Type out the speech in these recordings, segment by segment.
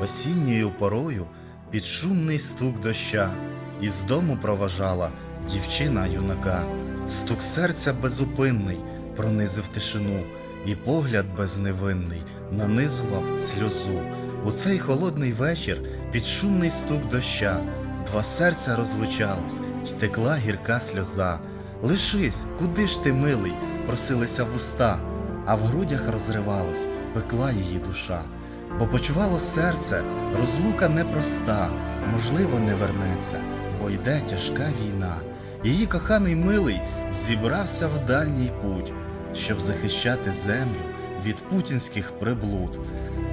осінньою порою під шумний стук доща із дому проважала дівчина юнака. Стук серця безупинний пронизив тишину, і погляд безневинний нанизував сльозу. У цей холодний вечір під шумний стук доща два серця розлучались, й текла гірка сльоза. Лишись, куди ж ти, милий, просилися вуста, а в грудях розривалось, пекла її душа, бо почувало серце, розлука непроста, можливо, не вернеться, бо йде тяжка війна. Її коханий милий зібрався в дальній путь, щоб захищати землю від путінських приблуд.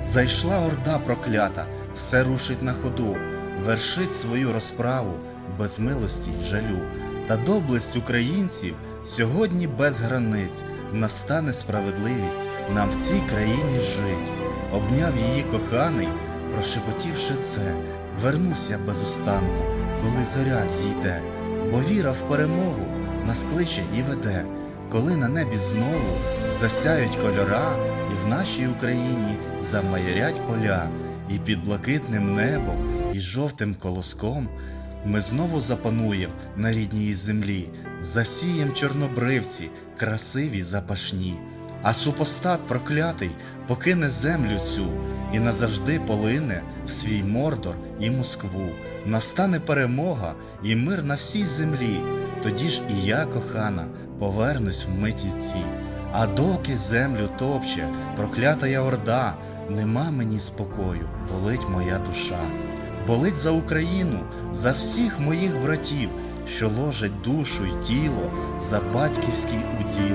Зайшла орда проклята, все рушить на ходу, вершить свою розправу без милості й жалю. Та доблесть українців сьогодні без границь настане справедливість нам в цій країні жить. Обняв її коханий, прошепотівши це, вернуся безустанно, коли зоря зійде, бо віра в перемогу нас кличе і веде, коли на небі знову засяють кольора, і в нашій Україні замайорять поля, і під блакитним небом, і жовтим колоском ми знову запануєм на рідній землі, засієм чорнобривці, красиві запашні. А супостат проклятий покине землю цю і назавжди полине в свій мордор і Москву. Настане перемога і мир на всій землі. Тоді ж і я, кохана, повернусь в миті ці. А доки землю топче, проклятая орда, нема мені спокою, болить моя душа. Болить за Україну, за всіх моїх братів, що ложать душу й тіло за батьківський уділ,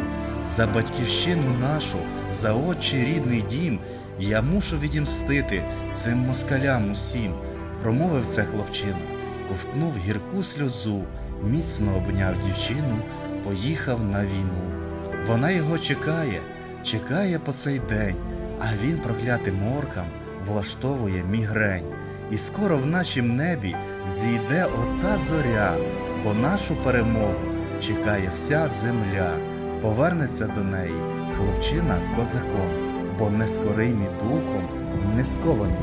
за батьківщину нашу, за отчий рідний дім. Я мушу відімстити цим москалям усім, промовив це хлопчина, ковтнув гірку сльозу, міцно обняв дівчину, поїхав на війну. Вона його чекає, чекає по цей день, а він проклятим оркам влаштовує мігрень. І скоро в нашім небі зійде ота зоря, бо нашу перемогу чекає вся земля. Повернеться до неї хлопчина козаком, бо не скоримі духом, не сковані